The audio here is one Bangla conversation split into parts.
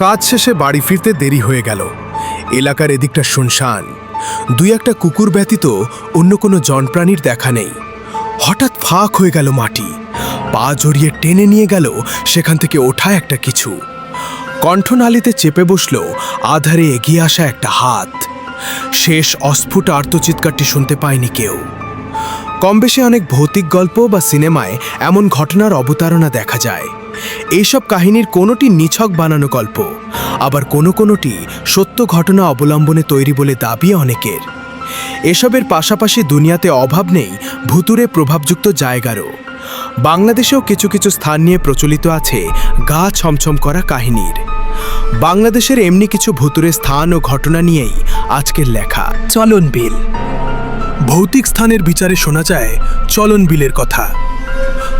কাজ শেষে বাড়ি ফিরতে দেরি হয়ে গেল। এলাকার এদিকটা শুনশান। দুই একটা কুকুর ব্যতীত অন্য কোনো জনপ্রাণীর দেখা নেই। হঠাৎ ফাঁক হয়ে গেল মাটি। পা জড়িয়ে টেনে নিয়ে গেল সেখান থেকে ওঠা একটা কিছু। কণ্ঠনালীতে চেপে বসল আধারে এগিয়ে আসা একটা হাত। শেষ অস্ফুট আর্তচিৎকারটি শুনতে পায়নি কেউ। কমবেশি অনেক ভৌতিক গল্প বা সিনেমায় এমন ঘটনার অবতারণা দেখা যায়। এইসব কাহিনীর কোনোটি নিছক বানানো গল্প। আবার কোনো কোনোটি সত্য ঘটনা অবলম্বনে তৈরি বলে দাবি অনেকের। এসবের পাশাপাশি দুনিয়াতে অভাব নেই ভুতুরে প্রভাবযুক্ত জায়গারও। বাংলাদেশেও কিছু কিছু স্থান নিয়ে প্রচলিত আছে গা ছমছম করা কাহিনীর। বাংলাদেশের এমনি কিছু ভুতুরে স্থান ও ঘটনা নিয়েই আজকের লেখা, চলন বিল। ভৌতিক স্থানের বিচারে শোনা যায়, চলন বিলের কথা।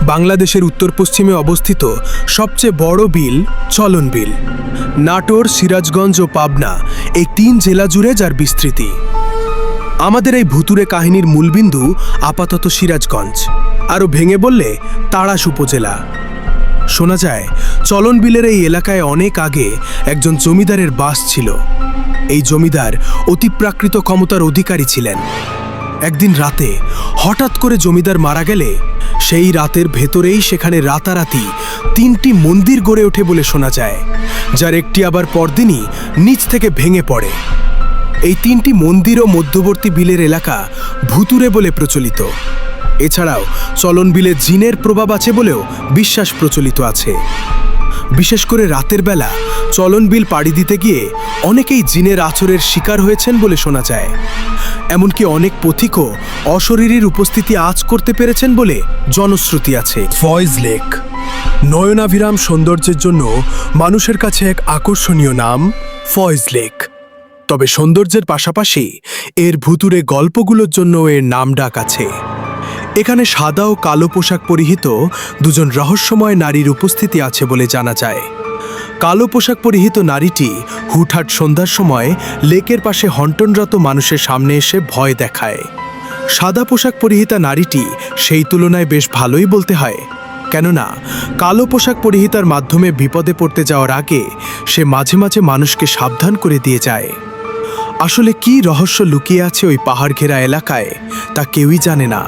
বাংলাদেশের উত্তর পশ্চিমে অবস্থিত সবচেয়ে বড় বিল চলন বিল। নাটোর, সিরাজগঞ্জ ও পাবনা এই তিন জেলা জুড়ে যার বিস্তৃতি। আমাদের এই ভুতুরে কাহিনীর মূলবিন্দু আপাতত সিরাজগঞ্জ। আরও ভেঙে বললে তাড়াশ উপজেলা। শোনা যায়, চলন বিলের এই এলাকায় অনেক আগে একজন জমিদারের বাস ছিল। এই জমিদার অতিপ্রাকৃত ক্ষমতার অধিকারী ছিলেন। একদিন রাতে হঠাৎ করে জমিদার মারা গেলে সেই রাতের ভেতরেই সেখানে রাতারাতি তিনটি মন্দির গড়ে ওঠে বলে শোনা যায়, যার একটি আবার পরদিনই নিচ থেকে ভেঙে পড়ে। এই তিনটি মন্দির ও মধ্যবর্তী বিলের এলাকা ভুতুরে বলে প্রচলিত। এছাড়াও চলন বিলে জিনের প্রভাব আছে বলেও বিশ্বাস প্রচলিত আছে। বিশেষ করে রাতের বেলা চলন বিল পাড়ি দিতে গিয়ে অনেকেই জিনের আচরের শিকার হয়েছেন বলে শোনা যায়। এমনকি অনেক পথিকও অশরীরীর উপস্থিতি আজ করতে পেরেছেন বলে জনশ্রুতি আছে। ফয়েজ লেক, নয়নাভিরাম সৌন্দর্যের জন্য মানুষের কাছে এক আকর্ষণীয় নাম ফয়েজ লেক। তবে সৌন্দর্যের পাশাপাশি এর ভুতুরে গল্পগুলোর জন্য এর নাম ডাক আছে। এখানে সাদা ও কালো পোশাক পরিহিত দুজন রহস্যময় নারীর উপস্থিতি আছে বলে জানা যায়। কালো পোশাক পরিহিত নারীটি হুটহাট সন্ধ্যার সময় লেকের পাশে হন্টনরত মানুষের সামনে এসে ভয় দেখায়। সাদা পোশাক পরিহিতা নারীটি সেই তুলনায় বেশ ভালোই বলতে হয়। কেননা, কালো পোশাক পরিহিতার মাধ্যমে বিপদে পড়তে যাওয়ার আগে সে মাঝে মাঝে মানুষকে সাবধান করে দিয়ে যায়। আসলে কি রহস্য লুকিয়ে আছে ওই পাহাড় ঘেরা এলাকায়, তা কেউই জানে না।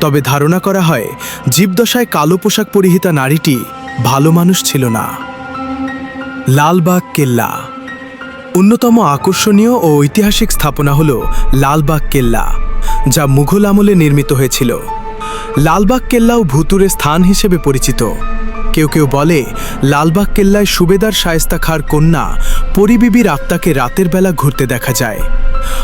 তবে ধারণা করা হয় জীবদশায় কালো পোশাক পরিহিতা নারীটি ভালো মানুষ ছিল না। লালবাগ কেল্লা। অন্যতম আকর্ষণীয় ও ঐতিহাসিক স্থাপনা হল লালবাগ কেল্লা, যা মুঘল আমলে নির্মিত হয়েছিল। লালবাগ কেল্লাও ভুতুরে স্থান হিসেবে পরিচিত। কেউ কেউ বলে, লালবাগ কেল্লায় সুবেদার শায়েস্তা খাঁর কন্যা পরিবিবির আত্মাকে রাতের বেলা ঘুরতে দেখা যায়।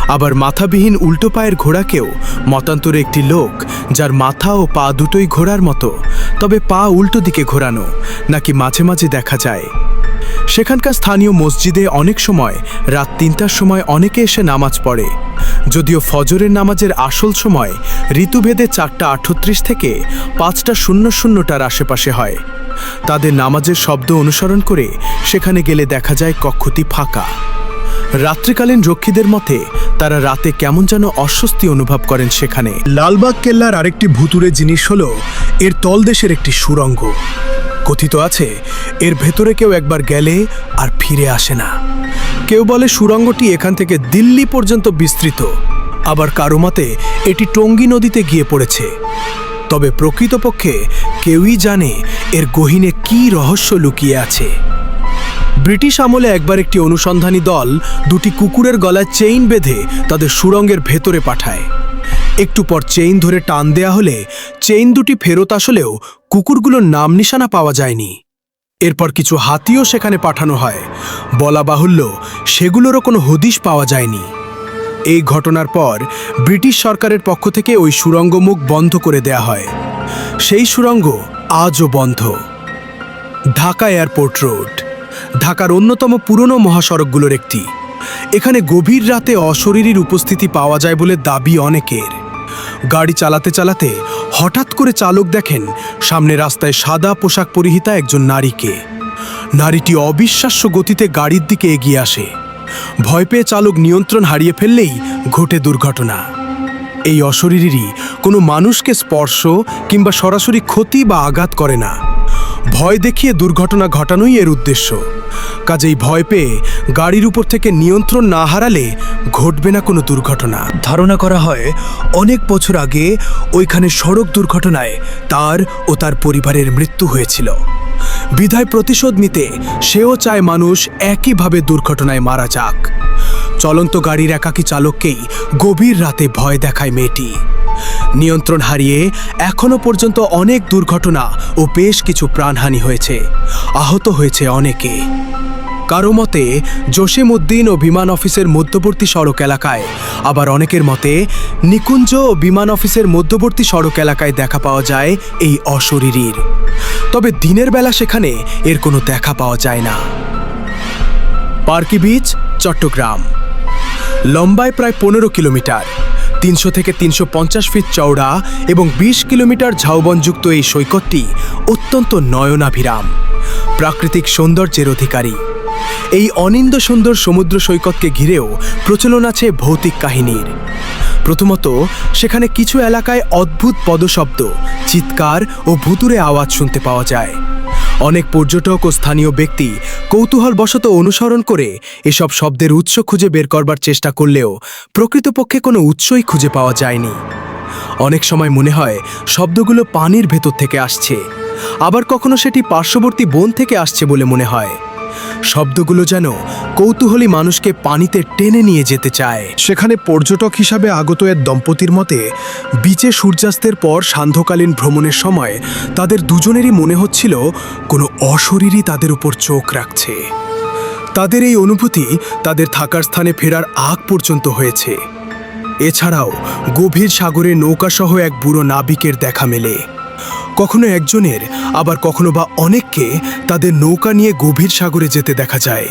আবার মাথাবিহীন উল্টো পায়ের ঘোড়াকেও মতান্তরে একটি লোক, যার মাথা ও পা দুটোই ঘোড়ার মতো, তবে পা উল্টো দিকে ঘোরানো, নাকি মাঝে মাঝে দেখা যায়। সেখানকার স্থানীয় মসজিদে অনেক সময়, রাত তিনটার সময় অনেকে এসে নামাজ পড়ে। যদিও ফজরের নামাজের আসল সময় ঋতুভেদে চারটা আটত্রিশ থেকে পাঁচটা শূন্য শূন্যটার আশেপাশে হয়। তাদের নামাজের শব্দ অনুসরণ করে সেখানে গেলে দেখা যায় কক্ষটি ফাঁকা। রাত্রিকালীন রক্ষীদের মতে, তারা রাতে কেমন যেন অস্বস্তি অনুভব করেন সেখানে। লালবাগ কেল্লার আরেকটি ভুতুরে জিনিস হল, এর তলদেশের একটি সুরঙ্গ। কথিত আছে, এর ভেতরে কেউ একবার গেলে আর ফিরে আসে না। কেউ বলে সুরঙ্গটি এখান থেকে দিল্লি পর্যন্ত বিস্তৃত, আবার কারও মতে এটি টঙ্গী নদীতে গিয়ে পড়েছে। তবে প্রকৃতপক্ষে কেউই জানে এর গহীনে কী রহস্য লুকিয়ে আছে। ব্রিটিশ আমলে একবার একটি অনুসন্ধানী দল দুটি কুকুরের গলায় চেইন বেঁধে তাদের সুরঙ্গের ভেতরে পাঠায়। একটু পর চেইন ধরে টান দেয়া হলে চেইন দুটি ফেরত আসলেও কুকুরগুলোর নাম নিশানা পাওয়া যায়নি। এরপর কিছু হাতিও সেখানে পাঠানো হয়। বলা বাহুল্য, সেগুলোরও কোনো হদিশ পাওয়া যায়নি। এই ঘটনার পর ব্রিটিশ সরকারের পক্ষ থেকে ওই সুরঙ্গ মুখ বন্ধ করে দেয়া হয়। সেই সুরঙ্গ আজও বন্ধ। ঢাকা এয়ারপোর্ট রোড, ঢাকার অন্যতম পুরনো মহাসড়কগুলোর একটি। এখানে গভীর রাতে অশরীরীর উপস্থিতি পাওয়া যায় বলে দাবি অনেকের। গাড়ি চালাতে চালাতে হঠাৎ করে চালক দেখেন সামনে রাস্তায় সাদা পোশাক পরিহিতা একজন নারীকে। নারীটি অবিশ্বাস্য গতিতে গাড়ির দিকে এগিয়ে আসে। ভয় পেয়ে চালক নিয়ন্ত্রণ হারিয়ে ফেললেই ঘটে দুর্ঘটনা। এই অশরীরই কোনো মানুষকে স্পর্শ কিংবা সরাসরি ক্ষতি বা আঘাত করে না। ভয় দেখিয়ে দুর্ঘটনা ঘটানোই এর উদ্দেশ্য। কাজেই ভয় পেয়ে গাড়ির উপর থেকে নিয়ন্ত্রণ না হারালে ঘটবে না কোনো দুর্ঘটনা। ধারণা করা হয়, অনেক বছর আগে ওইখানে সড়ক দুর্ঘটনায় তার ও তার পরিবারের মৃত্যু হয়েছিল। বিধায় প্রতিশোধ নিতে সেও চায় মানুষ একইভাবে দুর্ঘটনায় মারা যাক। চলন্ত গাড়ির একাকী চালককেই গভীর রাতে ভয় দেখায় মেয়েটি। নিয়ন্ত্রণ হারিয়ে এখনও পর্যন্ত অনেক দুর্ঘটনা ও বেশ কিছু প্রাণহানি হয়েছে। আহত হয়েছে অনেকে। কারও মতে জসিম উদ্দিন ও বিমান অফিসের মধ্যবর্তী সড়ক এলাকায়, আবার অনেকের মতে, নিকুঞ্জ ও বিমান অফিসের মধ্যবর্তী সড়ক এলাকায় দেখা পাওয়া যায় এই অশরীরীর। তবে দিনের বেলা সেখানে এর কোনো দেখা পাওয়া যায় না। পার্কি বিচ, চট্টগ্রাম। লম্বায় প্রায় পনেরো কিলোমিটার, তিনশো থেকে তিনশো পঞ্চাশ ফিট চওড়া এবং বিশ কিলোমিটার ঝাউবনযুক্ত এই সৈকতটি অত্যন্ত নয়নাভিরাম, প্রাকৃতিক সৌন্দর্যের অধিকারী। এই অনিন্দ সুন্দর সমুদ্র সৈকতকে ঘিরেও প্রচলন আছে ভৌতিক কাহিনীর। প্রথমত, সেখানে কিছু এলাকায় অদ্ভুত পদশব্দ, চিৎকার ও ভুতুরে আওয়াজ শুনতে পাওয়া যায়। অনেক পর্যটক ও স্থানীয় ব্যক্তি কৌতূহলবশত অনুসরণ করে এসব শব্দের উৎস খুঁজে বের করবার চেষ্টা করলেও প্রকৃতপক্ষে কোনো উৎসই খুঁজে পাওয়া যায়নি। অনেক সময় মনে হয় শব্দগুলো পানির ভেতর থেকে আসছে। আবার কখনো সেটি পার্শ্ববর্তী বন থেকে আসছে বলে মনে হয়। শব্দগুলো যেন কৌতূহলী মানুষকে পানিতে টেনে নিয়ে যেতে চায়। সেখানে পর্যটক হিসাবে আগত এক দম্পতির মতে, বিচে সূর্যাস্তের পর সান্ধ্যকালীন ভ্রমণের সময় তাদের দুজনেরই মনে হচ্ছিল কোনো অশরীরই তাদের উপর চোখ রাখছে। তাদের এই অনুভূতি তাদের থাকার স্থানে ফেরার আগ পর্যন্ত হয়েছে। এছাড়াও গভীর সাগরে নৌকাসহ এক বুড়ো নাবিকের দেখা মেলে। কখনো একজনের, আবার কখনো বা অনেককে তাদের নৌকা নিয়ে গভীর সাগরে যেতে দেখা যায়।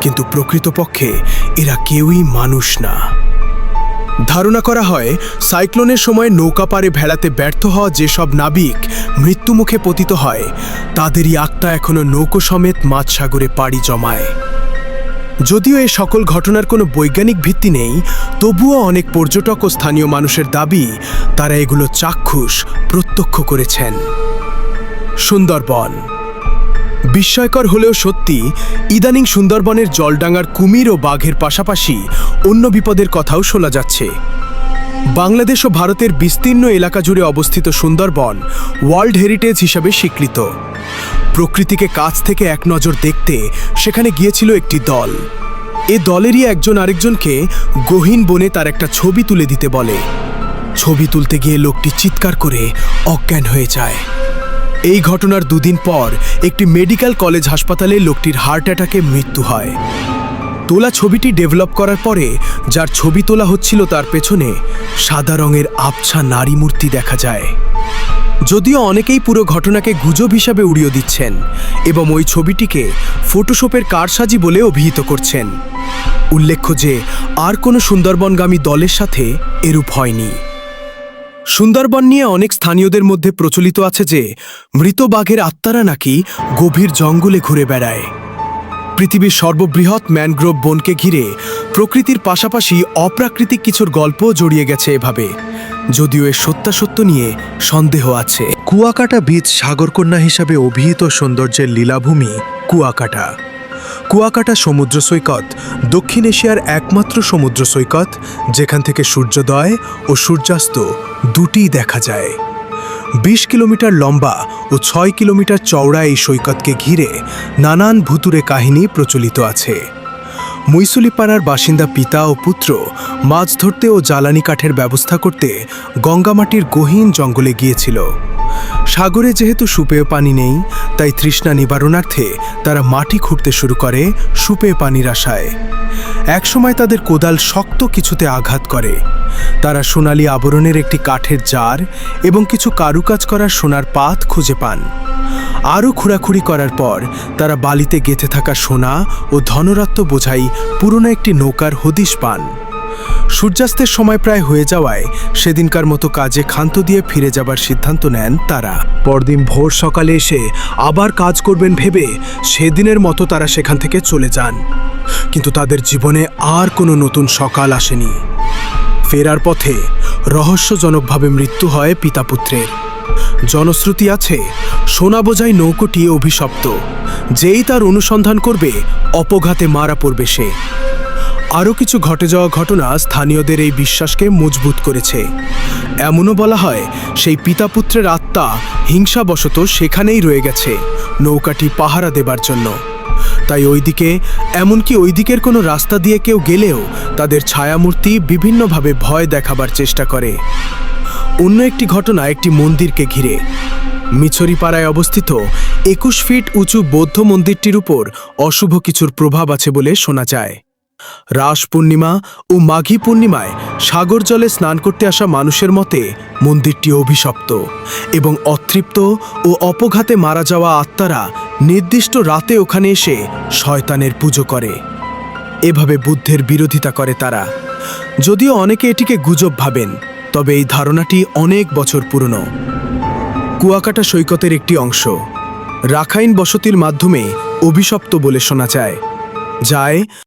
কিন্তু প্রকৃতপক্ষে এরা কেউই মানুষ না। ধারণা করা হয়, সাইক্লোনের সময় নৌকা পারে ভেড়াতে ব্যর্থ হওয়া যেসব নাবিক মৃত্যুমুখে পতিত হয়, তাদেরই আত্মা এখনও নৌকো সমেত মাঝ সাগরে পাড়ি জমায়। যদিও এ সকল ঘটনার কোনো বৈজ্ঞানিক ভিত্তি নেই, তবুও অনেক পর্যটক ও স্থানীয় মানুষের দাবি, তারা এগুলো চাক্ষুষ প্রত্যক্ষ করেছেন। সুন্দরবন। বিস্ময়কর হলেও সত্যি, ইদানিং সুন্দরবনের জলডাঙ্গার কুমির ও বাঘের পাশাপাশি অন্য বিপদের কথাও শোনা যাচ্ছে। বাংলাদেশ ও ভারতের বিস্তীর্ণ এলাকা জুড়ে অবস্থিত সুন্দরবন ওয়ার্ল্ড হেরিটেজ হিসাবে স্বীকৃত। প্রকৃতিকে কাছ থেকে এক নজর দেখতে সেখানে গিয়েছিল একটি দল। এ দলেরই একজন আরেকজনকে গহীন বনে তার একটা ছবি তুলে দিতে বলে। ছবি তুলতে গিয়ে লোকটি চিৎকার করে অজ্ঞান হয়ে যায়। এই ঘটনার দুদিন পর একটি মেডিকেল কলেজ হাসপাতালে লোকটির হার্ট অ্যাটাকে মৃত্যু হয়। তোলা ছবিটি ডেভেলপ করার পরে, যার ছবি তোলা হচ্ছিল তার পেছনে সাদা রঙের আবছা নারী মূর্তি দেখা যায়। যদিও অনেকেই পুরো ঘটনাকে গুজব হিসাবে উড়িয়ে দিচ্ছেন এবং ওই ছবিটিকে ফটোশপের কারসাজি বলে অভিহিত করছেন। উল্লেখ্য যে, আর কোনো সুন্দরবনগামী দলের সাথে এরূপ হয়নি। সুন্দরবন নিয়ে অনেক স্থানীয়দের মধ্যে প্রচলিত আছে যে, মৃত বাঘের আত্মারা নাকি গভীর জঙ্গলে ঘুরে বেড়ায়। পৃথিবীর সর্ববৃহৎ ম্যানগ্রোভ বনকে ঘিরে প্রকৃতির পাশাপাশি অপ্রাকৃতিক কিছুর গল্প জড়িয়ে গেছে এভাবে। যদিও এর সত্যাসত্য নিয়ে সন্দেহ আছে। কুয়াকাটা বীচ সাগরকন্যা হিসাবে অভিহিত সৌন্দর্যের লীলাভূমি কুয়াকাটা। কুয়াকাটা সমুদ্র সৈকত দক্ষিণ এশিয়ার একমাত্র সমুদ্র সৈকত, যেখান থেকে সূর্যোদয় ও সূর্যাস্ত দুটিই দেখা যায়। বিশ কিলোমিটার লম্বা ও ছয় কিলোমিটার চওড়া এই সৈকতকে ঘিরে নানান ভুতুরে কাহিনী প্রচলিত আছে। মৈসুলিপাড়ার বাসিন্দা পিতা ও পুত্র মাছ ধরতে ও জ্বালানি কাঠের ব্যবস্থা করতে গঙ্গামাটির গহীন জঙ্গলে গিয়েছিল। সাগরে যেহেতু সুপেয় পানি নেই, তাই তৃষ্ণা নিবারণার্থে তারা মাটি খুঁড়তে শুরু করে সুপেয় পানির আশায়। একসময় তাদের কোদাল শক্ত কিছুতে আঘাত করে। তারা সোনালী আবরণের একটি কাঠের জার এবং কিছু কারুকাজ করার সোনার পাত খুঁজে পান। আরও খুঁড়াখুড়ি করার পর তারা বালিতে গেঁথে থাকা সোনা ও ধনরত্ন বোঝাই পুরনো একটি নৌকার হদিশ পান। সূর্যাস্তের সময় প্রায় হয়ে যাওয়ায় সেদিনকার মতো কাজে ক্ষান্ত দিয়ে ফিরে যাবার সিদ্ধান্ত নেন তারা। পরদিন ভোর সকালে এসে আবার কাজ করবেন ভেবে সেদিনের মতো তারা সেখান থেকে চলে যান। কিন্তু তাদের জীবনে আর কোনো নতুন সকাল আসেনি। ফেরার পথে রহস্যজনকভাবে মৃত্যু হয় পিতা পুত্রের। জনশ্রুতি আছে, সোনা বোঝাই নৌকোটি অভিশপ্ত, যেই তার অনুসন্ধান করবে, অপঘাতে মারা পড়বে সে। আরও কিছু ঘটে যাওয়া ঘটনা স্থানীয়দের এই বিশ্বাসকে মজবুত করেছে। এমনও বলা হয়, সেই পিতাপুত্রের আত্মা হিংসাবশত সেখানেই রয়ে গেছে, নৌকাটি পাহারা দেবার জন্য। তাই ওইদিকে, এমনকি ওই দিকের কোনো রাস্তা দিয়ে কেউ গেলেও তাদের ছায়ামূর্তি বিভিন্নভাবে ভয় দেখাবার চেষ্টা করে। অন্য একটি ঘটনা একটি মন্দিরকে ঘিরে। মিছরিপাড়ায় অবস্থিত একুশ ফিট উঁচু বৌদ্ধ মন্দিরটির উপর অশুভ কিছুর প্রভাব আছে বলে শোনা যায়। রাস পূর্ণিমা ও মাঘী পূর্ণিমায় সাগর জলে স্নান করতে আসা মানুষের মতে মন্দিরটি অভিশপ্ত এবং অতৃপ্ত ও অপঘাতে মারা যাওয়া আত্মারা নির্দিষ্ট রাতে ওখানে এসে শয়তানের পুজো করে। এভাবে বুদ্ধের বিরোধিতা করে তারা। যদিও অনেকে এটিকে গুজব ভাবেন, তবে এই ধারণাটি অনেক বছর পুরনো। কুয়াকাটা সৈকতের একটি অংশ। রাখাইন বসতির মাধ্যমে অভিশপ্ত বলে শোনা যায়। যায়